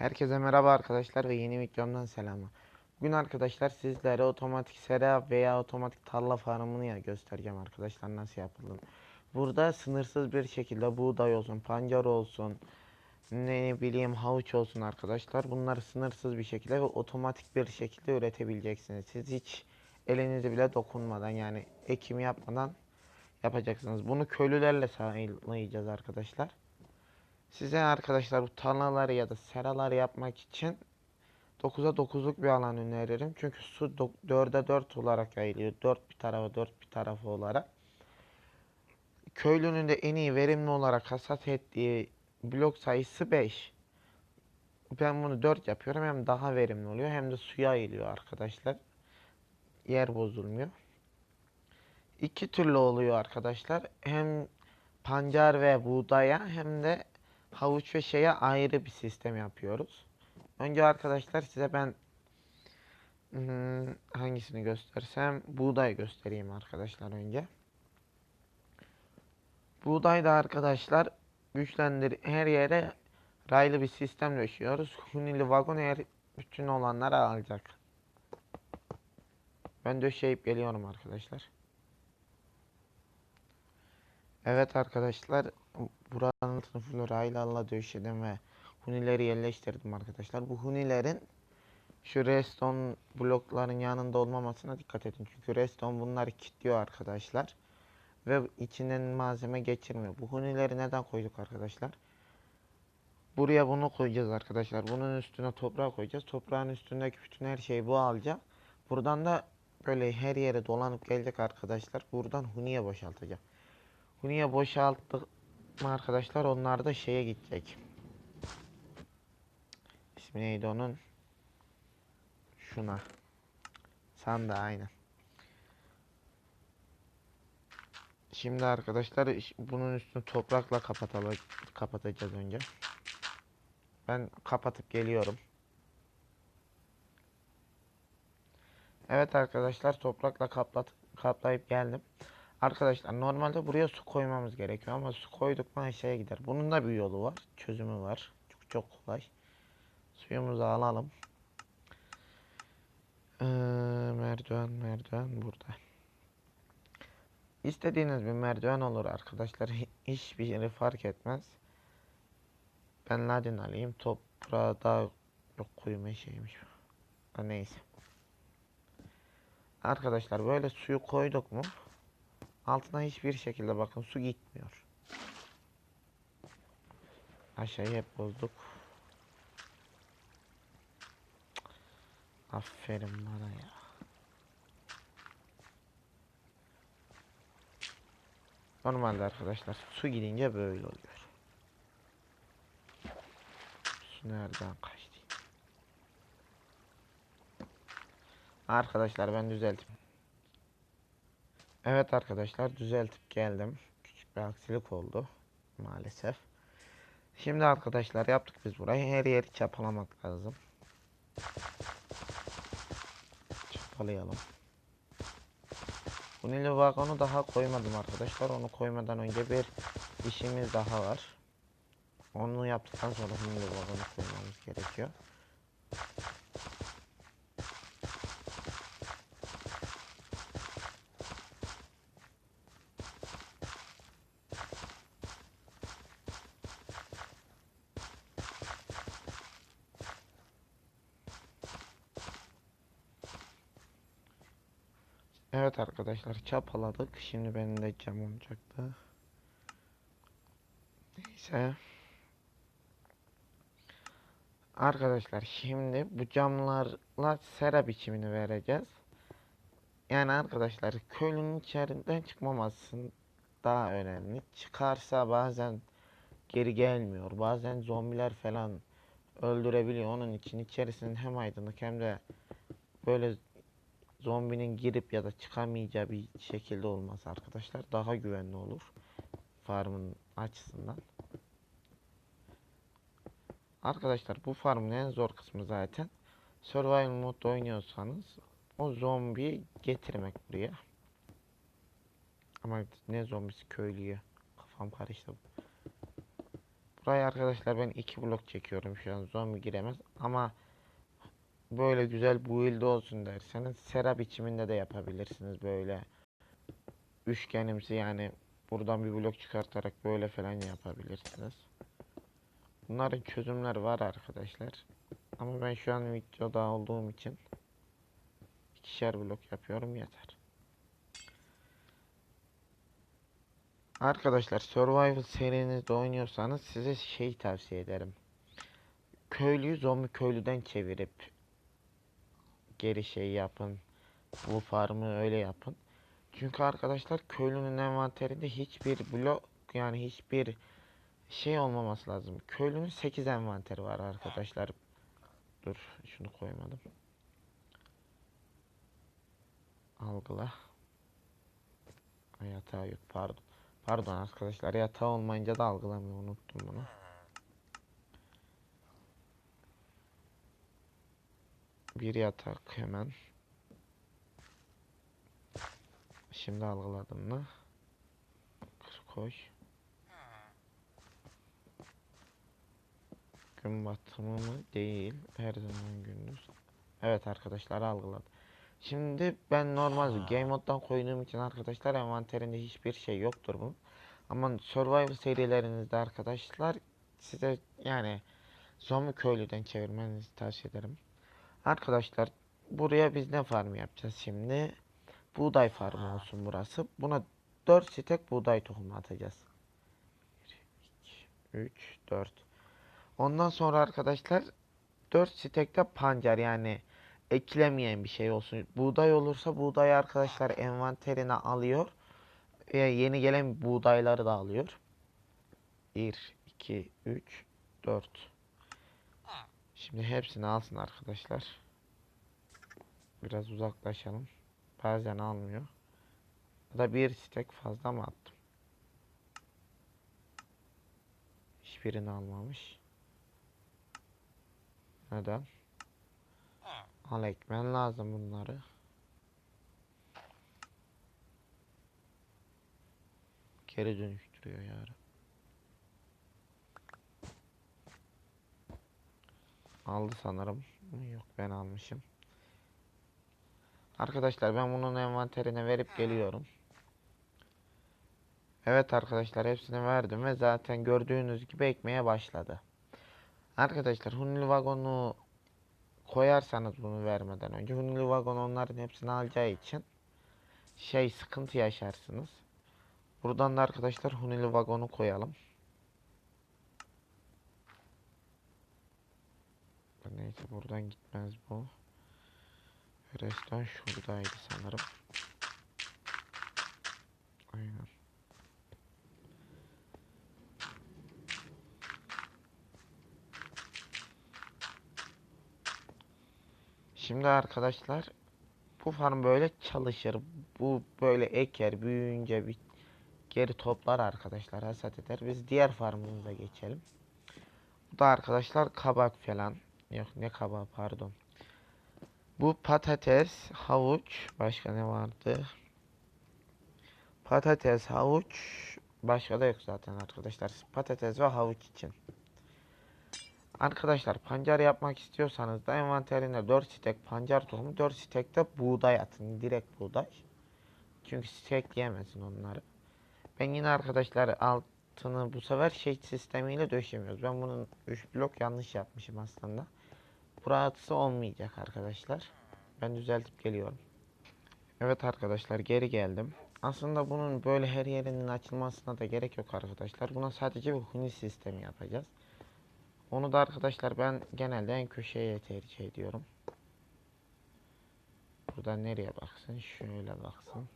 Herkese merhaba arkadaşlar ve yeni videomdan selamlar. Bugün arkadaşlar sizlere otomatik sera veya otomatik tarla farmını ya göstereceğim arkadaşlar nasıl yapıldığını. Burada sınırsız bir şekilde buğday olsun, pancar olsun, ne bileyim havuç olsun arkadaşlar. Bunları sınırsız bir şekilde ve otomatik bir şekilde üretebileceksiniz. Siz hiç elinizi bile dokunmadan yani ekim yapmadan yapacaksınız. Bunu köylülerle sağlayacağız arkadaşlar. Size arkadaşlar bu tarlaları ya da seraları yapmak için 9'a 9'luk bir alan öneririm. Çünkü su 4'e 4 olarak yayılıyor. 4 bir tarafa 4 bir tarafı olarak. Köylünün de en iyi verimli olarak hasat ettiği blok sayısı 5. Ben bunu 4 yapıyorum. Hem daha verimli oluyor hem de suya yayılıyor arkadaşlar. Yer bozulmuyor. İki türlü oluyor arkadaşlar. Hem pancar ve buğdaya hem de havuç ve şeye ayrı bir sistem yapıyoruz. Önce arkadaşlar size ben hmm, hangisini göstersem buğday göstereyim arkadaşlar önce. Buğday da arkadaşlar güçlendir her yere raylı bir sistem döşüyoruz. Hunili vagon eğer bütün olanları alacak. Ben döşeyip geliyorum arkadaşlar. Evet arkadaşlar buranın sınıfını raylarla döşedim ve hunileri yerleştirdim arkadaşlar. Bu hunilerin şu redstone blokların yanında olmamasına dikkat edin. Çünkü redstone bunları kilitliyor arkadaşlar. Ve içinden malzeme geçirmiyor. Bu hunileri neden koyduk arkadaşlar? Buraya bunu koyacağız arkadaşlar. Bunun üstüne toprağı koyacağız. Toprağın üstündeki bütün her şeyi bu alacak. Buradan da böyle her yere dolanıp gelecek arkadaşlar. Buradan huniye boşaltacak. Huniye boşalttık mı arkadaşlar onlar da şeye gidecek. İsmi neydi onun? Şuna. Sanda aynen. Şimdi arkadaşlar bunun üstünü toprakla kapatalım kapatacağız önce. Ben kapatıp geliyorum. Evet arkadaşlar toprakla kaplat kaplayıp geldim. Arkadaşlar normalde buraya su koymamız gerekiyor ama su koyduk mu aşağıya gider. Bunun da bir yolu var. Çözümü var. Çok çok kolay. Suyumuzu alalım. Ee, merdiven merdiven burada. İstediğiniz bir merdiven olur arkadaşlar. Hi- Hiçbir yeri fark etmez. Ben ladin alayım. Toprağa da yok koyma şeymiş. Neyse. Arkadaşlar böyle suyu koyduk mu? Altına hiçbir şekilde bakın su gitmiyor. Aşağıya hep bozduk. Aferin bana ya. Normalde arkadaşlar su gidince böyle oluyor. Su nereden kaçtı? Arkadaşlar ben düzelttim. Evet arkadaşlar düzeltip geldim. Küçük bir aksilik oldu maalesef. Şimdi arkadaşlar yaptık biz burayı. Her yeri çapalamak lazım. Çapalayalım. Bu Nili vagonu daha koymadım arkadaşlar. Onu koymadan önce bir işimiz daha var. Onu yaptıktan sonra Nili vagonu koymamız gerekiyor. Evet arkadaşlar çapaladık. Şimdi benim de cam olacaktı. Neyse. Arkadaşlar şimdi bu camlarla sera biçimini vereceğiz. Yani arkadaşlar köylünün içeriden çıkmaması daha önemli. Çıkarsa bazen geri gelmiyor. Bazen zombiler falan öldürebiliyor. Onun için içerisinin hem aydınlık hem de böyle zombinin girip ya da çıkamayacağı bir şekilde olması arkadaşlar daha güvenli olur farmın açısından. Arkadaşlar bu farmın en zor kısmı zaten survival modda oynuyorsanız o zombiyi getirmek buraya. Ama ne zombisi köylüye kafam karıştı. Buraya arkadaşlar ben iki blok çekiyorum şu an zombi giremez ama böyle güzel build olsun derseniz sera biçiminde de yapabilirsiniz böyle üçgenimsi yani buradan bir blok çıkartarak böyle falan yapabilirsiniz. Bunların çözümler var arkadaşlar. Ama ben şu an videoda olduğum için ikişer blok yapıyorum yeter. Arkadaşlar Survival serinizde oynuyorsanız size şey tavsiye ederim. Köylüyü zombi köylüden çevirip geri şey yapın. Bu farmı öyle yapın. Çünkü arkadaşlar köylünün envanterinde hiçbir blok yani hiçbir şey olmaması lazım. Köylünün 8 envanteri var arkadaşlar. Dur şunu koymadım. Algıla. Yatağı yok pardon. Pardon arkadaşlar yatağı olmayınca da algılamıyor unuttum bunu. Bir yatak hemen. Şimdi algıladım mı? Koy. Gün batımı mı? Değil. Her zaman gündüz. Evet arkadaşlar algıladım. Şimdi ben normal game moddan koyduğum için arkadaşlar envanterinde hiçbir şey yoktur bunun. Ama survival serilerinizde arkadaşlar size yani zombi köylüden çevirmenizi tavsiye ederim. Arkadaşlar buraya biz ne farmı yapacağız şimdi? Buğday farmı olsun burası. Buna 4 stek buğday tohumu atacağız. 1, 2, 3, 4. Ondan sonra arkadaşlar 4 stekte pancar yani eklemeyen bir şey olsun. Buğday olursa buğday arkadaşlar envanterine alıyor. E, yeni gelen buğdayları da alıyor. 1, 2, 3, 4. Şimdi hepsini alsın arkadaşlar. Biraz uzaklaşalım. Bazen almıyor. Ya da bir stek fazla mı attım? Hiçbirini almamış. Neden? Al ekmen lazım bunları. Geri dönüştürüyor yarı. Aldı sanırım. Yok ben almışım. Arkadaşlar ben bunun envanterine verip geliyorum. Evet arkadaşlar hepsini verdim ve zaten gördüğünüz gibi ekmeye başladı. Arkadaşlar Hunli vagonu koyarsanız bunu vermeden önce Hunli vagon onların hepsini alacağı için şey sıkıntı yaşarsınız. Buradan da arkadaşlar Hunili vagonu koyalım. Neyse buradan gitmez bu. Restoran şuradaydı sanırım. Aynen. Şimdi arkadaşlar bu farm böyle çalışır. Bu böyle eker büyüyünce bir geri toplar arkadaşlar hasat eder. Biz diğer farmımıza geçelim. Bu da arkadaşlar kabak falan. Yok ne kabağı pardon. Bu patates, havuç, başka ne vardı? Patates, havuç, başka da yok zaten arkadaşlar. Patates ve havuç için. Arkadaşlar pancar yapmak istiyorsanız da envanterine 4 stek pancar tohumu, 4 stek de buğday atın. Direkt buğday. Çünkü stek yemesin onları. Ben yine arkadaşlar altını bu sefer şey sistemiyle döşemiyoruz. Ben bunun 3 blok yanlış yapmışım aslında. Burası olmayacak arkadaşlar. Ben düzeltip geliyorum. Evet arkadaşlar geri geldim. Aslında bunun böyle her yerinin açılmasına da gerek yok arkadaşlar. Buna sadece bir huni sistemi yapacağız. Onu da arkadaşlar ben genelde en köşeye tercih ediyorum. Buradan nereye baksın? Şöyle baksın.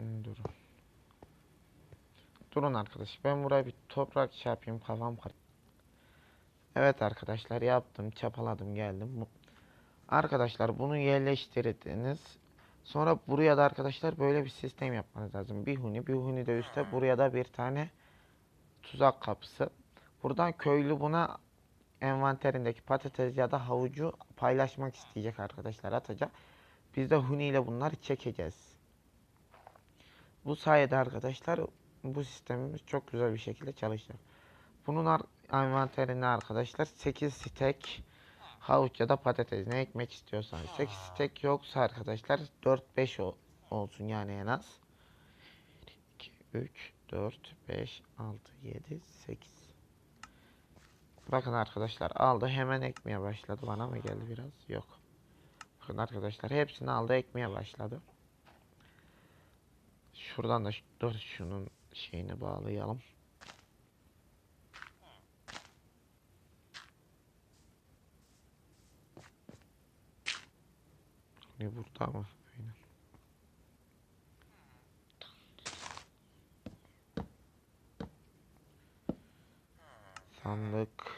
Durun. Durun arkadaş. Ben buraya bir toprak şey yapayım. Kafam kar. Evet arkadaşlar yaptım. Çapaladım geldim. Arkadaşlar bunu yerleştirdiniz. Sonra buraya da arkadaşlar böyle bir sistem yapmanız lazım. Bir huni, bir huni de üstte. Buraya da bir tane tuzak kapısı. Buradan köylü buna envanterindeki patates ya da havucu paylaşmak isteyecek arkadaşlar atacak. Biz de huni ile bunları çekeceğiz. Bu sayede arkadaşlar bu sistemimiz çok güzel bir şekilde çalışacak. Bunun envanterine arkadaşlar 8 stek havuç ya da patates ne ekmek istiyorsanız. 8 stek yoksa arkadaşlar 4-5 ol- olsun yani en az. 2, 3, 4, 5, 6, 7, 8. Bakın arkadaşlar aldı hemen ekmeye başladı. Bana mı geldi biraz? Yok. Bakın arkadaşlar hepsini aldı ekmeye başladı. Şuradan da dur şunun şeyini bağlayalım. Ne burada mı? Aynen. Sandık.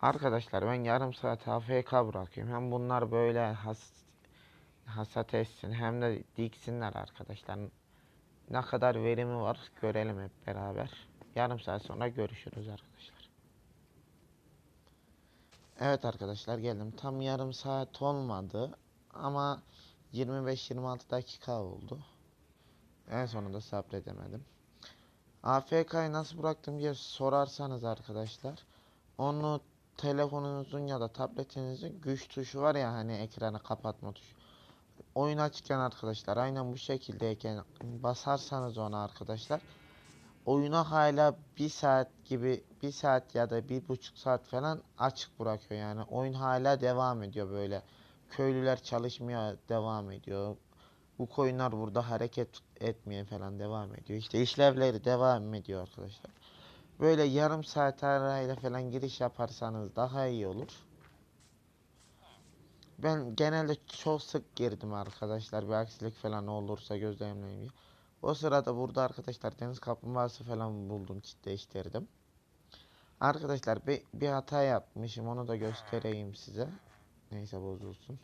Arkadaşlar ben yarım saat AFK bırakıyorum. Hem bunlar böyle has hasat etsin hem de diksinler arkadaşlar. Ne kadar verimi var görelim hep beraber. Yarım saat sonra görüşürüz arkadaşlar. Evet arkadaşlar geldim. Tam yarım saat olmadı ama 25-26 dakika oldu. En sonunda sabredemedim. AFK'yı nasıl bıraktım diye sorarsanız arkadaşlar onu telefonunuzun ya da tabletinizin güç tuşu var ya hani ekranı kapatma tuşu. Oyun açıkken arkadaşlar aynen bu şekildeyken basarsanız ona arkadaşlar oyunu hala bir saat gibi bir saat ya da bir buçuk saat falan açık bırakıyor. Yani oyun hala devam ediyor böyle. Köylüler çalışmaya devam ediyor. Bu koyunlar burada hareket etmeye falan devam ediyor. İşte işlevleri devam ediyor arkadaşlar böyle yarım saat arayla falan giriş yaparsanız daha iyi olur ben genelde çok sık girdim arkadaşlar bir aksilik falan olursa gözlemleyeyim diye. O sırada burada arkadaşlar deniz kaplumbağası falan buldum çiftleştirdim. Arkadaşlar bir, bir hata yapmışım onu da göstereyim size. Neyse bozulsun.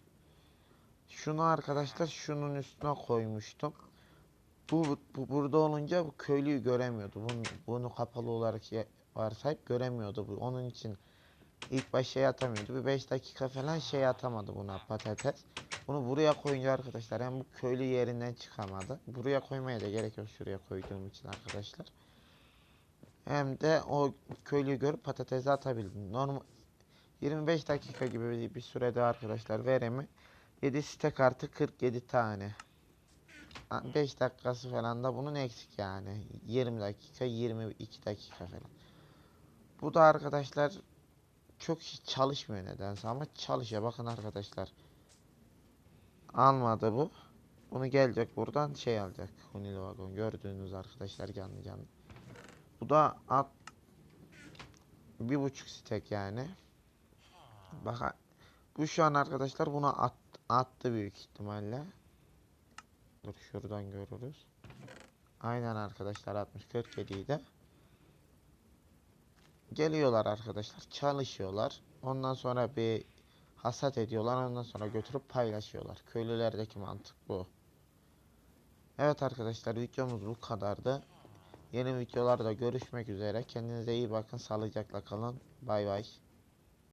Şunu arkadaşlar şunun üstüne koymuştum. Bu, bu burada olunca bu köylüyü göremiyordu. Bunu, bunu kapalı olarak varsayıp göremiyordu. Bu onun için ilk baş şey atamıyordu. Bir 5 dakika falan şey atamadı buna patates. Bunu buraya koyunca arkadaşlar hem bu köylü yerinden çıkamadı. Buraya koymaya da gerek yok şuraya koyduğum için arkadaşlar. Hem de o köylüyü görüp patatesi atabildim. Normal 25 dakika gibi bir, sürede arkadaşlar verimi 7 stek artı 47 tane. 5 dakikası falan da bunun eksik yani. 20 dakika 22 dakika falan. Bu da arkadaşlar çok hiç çalışmıyor nedense ama çalışıyor. Bakın arkadaşlar. Almadı bu. Bunu gelecek buradan şey alacak. Hunili vagon gördüğünüz arkadaşlar canlı canlı. Bu da at bir buçuk stek yani. Bak bu şu an arkadaşlar buna at, attı büyük ihtimalle. Dur şuradan görürüz. Aynen arkadaşlar 60 47'yi de. Geliyorlar arkadaşlar çalışıyorlar. Ondan sonra bir hasat ediyorlar. Ondan sonra götürüp paylaşıyorlar. Köylülerdeki mantık bu. Evet arkadaşlar videomuz bu kadardı. Yeni videolarda görüşmek üzere. Kendinize iyi bakın. Sağlıcakla kalın. Bay bay.